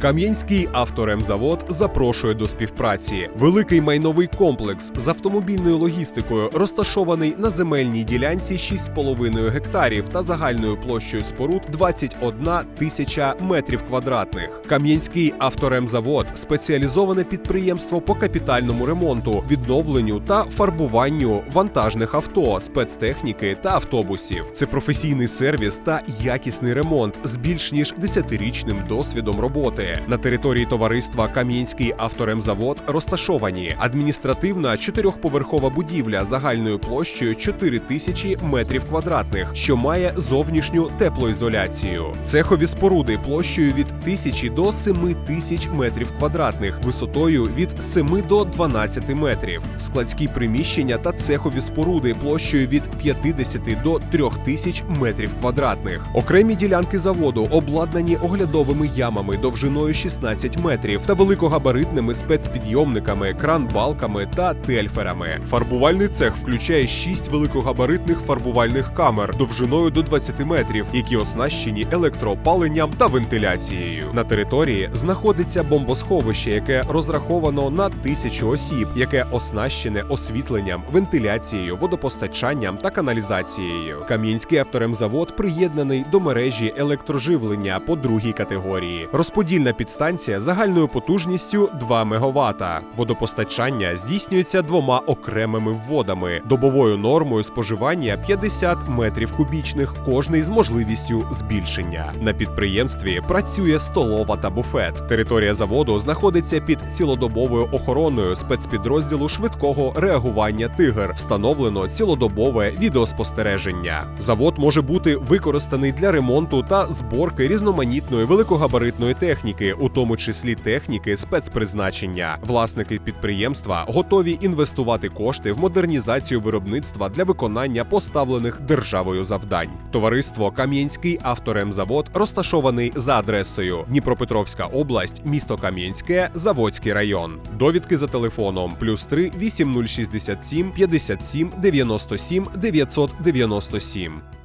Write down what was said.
Кам'янський авторемзавод запрошує до співпраці. Великий майновий комплекс з автомобільною логістикою розташований на земельній ділянці 6,5 гектарів та загальною площею споруд 21 тисяча метрів квадратних. Кам'янський авторемзавод спеціалізоване підприємство по капітальному ремонту, відновленню та фарбуванню вантажних авто, спецтехніки та автобусів. Це професійний сервіс та якісний ремонт з більш ніж 10-річним досвідом роботи. На території товариства Кам'янський авторемзавод розташовані адміністративна чотирьохповерхова будівля загальною площею 4 тисячі метрів квадратних, що має зовнішню теплоізоляцію. Цехові споруди площею від 1000 до 7 тисяч метрів квадратних, висотою від 7 до 12 метрів. Складські приміщення та цехові споруди площею від 50 до 3000 метрів квадратних. Окремі ділянки заводу обладнані оглядовими ямами довжиною 16 метрів та великогабаритними спецпідйомниками, кран-балками та тельферами. Фарбувальний цех включає 6 великогабаритних фарбувальних камер довжиною до 20 метрів, які оснащені електроопаленням та вентиляцією. На території знаходиться бомбосховище, яке розраховано на тисячу осіб, яке оснащене освітленням, вентиляцією, водопостачанням та каналізацією. Кам'янський авторемзавод приєднаний до мережі електроживлення по другій категорії. Розподільна підстанція загальною потужністю 2 МВт. Водопостачання здійснюється двома окремими вводами, добовою нормою споживання 50 метрів кубічних, кожний з можливістю збільшення. На підприємстві працює столова та буфет. Територія заводу знаходиться під цілодобовою охороною спецпідрозділу швидкого реагування Тигр. Встановлено цілодобове відеоспостереження. Завод може бути використаний для ремонту та зборки різноманітної великогабаритної техніки, у тому числі техніки спецпризначення. Власники підприємства готові інвестувати кошти в модернізацію виробництва для виконання поставлених державою завдань. Товариство Кам'янський авторемзавод розташований за адресою Дніпропетровська область, місто Кам'янське, Заводський район. Довідки за телефоном плюс 3 8067 57 97 997.